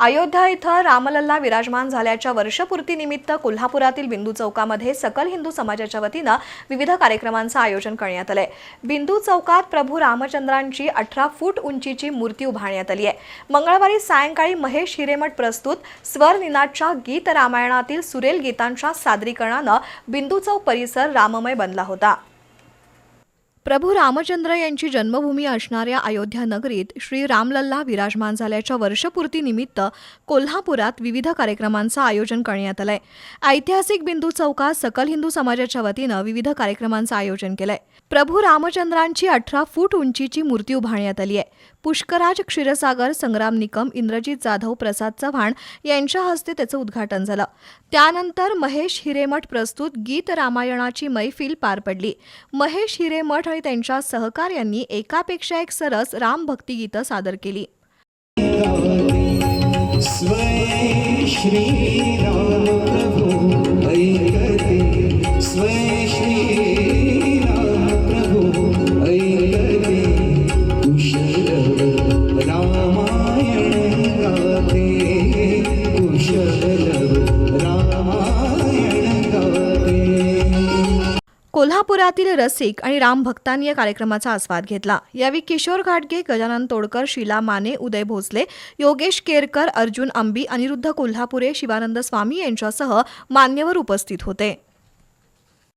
अयोध्या इथं रामलल्ला विराजमान झाल्याच्या वर्षपूर्तीनिमित्त कोल्हापुरातील बिंदू चौकामध्ये सकल हिंदू समाजाच्या वतीनं विविध कार्यक्रमांचं आयोजन करण्यात आलंय. बिंदू चौकात प्रभू रामचंद्रांची अठरा फूट उंचीची मूर्ती उभारण्यात आली आहे. मंगळवारी सायंकाळी महेश हिरेमठ प्रस्तुत स्वर निनादच्या गीत रामायणातील सुरेल गीतांच्या सादरीकरणानं बिंदू चौक परिसर राममय बनला होता. प्रभू रामचंद्र यांची जन्मभूमी असणाऱ्या अयोध्या नगरीत श्री रामलल्ला विराजमान झाल्याच्या वर्षपूर्तीनिमित्त कोल्हापुरात विविध कार्यक्रमांचं आयोजन करण्यात आलंय. ऐतिहासिक बिंदू चौकात सकल हिंदू समाजाच्या वतीनं विविध कार्यक्रमांचं आयोजन केलंय. प्रभू रामचंद्रांची अठरा फूट उंचीची मूर्ती उभारण्यात आली आहे. पुष्कराज क्षीरसागर संग्राम निकम इंद्रजित जाधव प्रसाद चव्हाण यांच्या हस्ते त्याचं उद्घाटन झालं. त्यानंतर महेश हिरेमठ प्रस्तुत गीत रामायणाची मैफिल पार पडली. महेश हिरेमठ आणि त्यांच्या सहकार्यांनी एकापेक्षा एक सरस रामभक्तिगीतं सादर केली. श्री राम प्रभु ऐकते. स्वय श्री कोल्हापुरातील रसिक आणि राम भक्तांनी या कार्यक्रमाचा आस्वाद घेतला. यावेळी किशोर घाटगे गजानन तोडकर शीला माने उदय भोसले योगेश केरकर अर्जुन अंबी अनिरुद्ध कोल्हापुरे शिवानंद स्वामी यांच्यासह मान्यवर उपस्थित होते.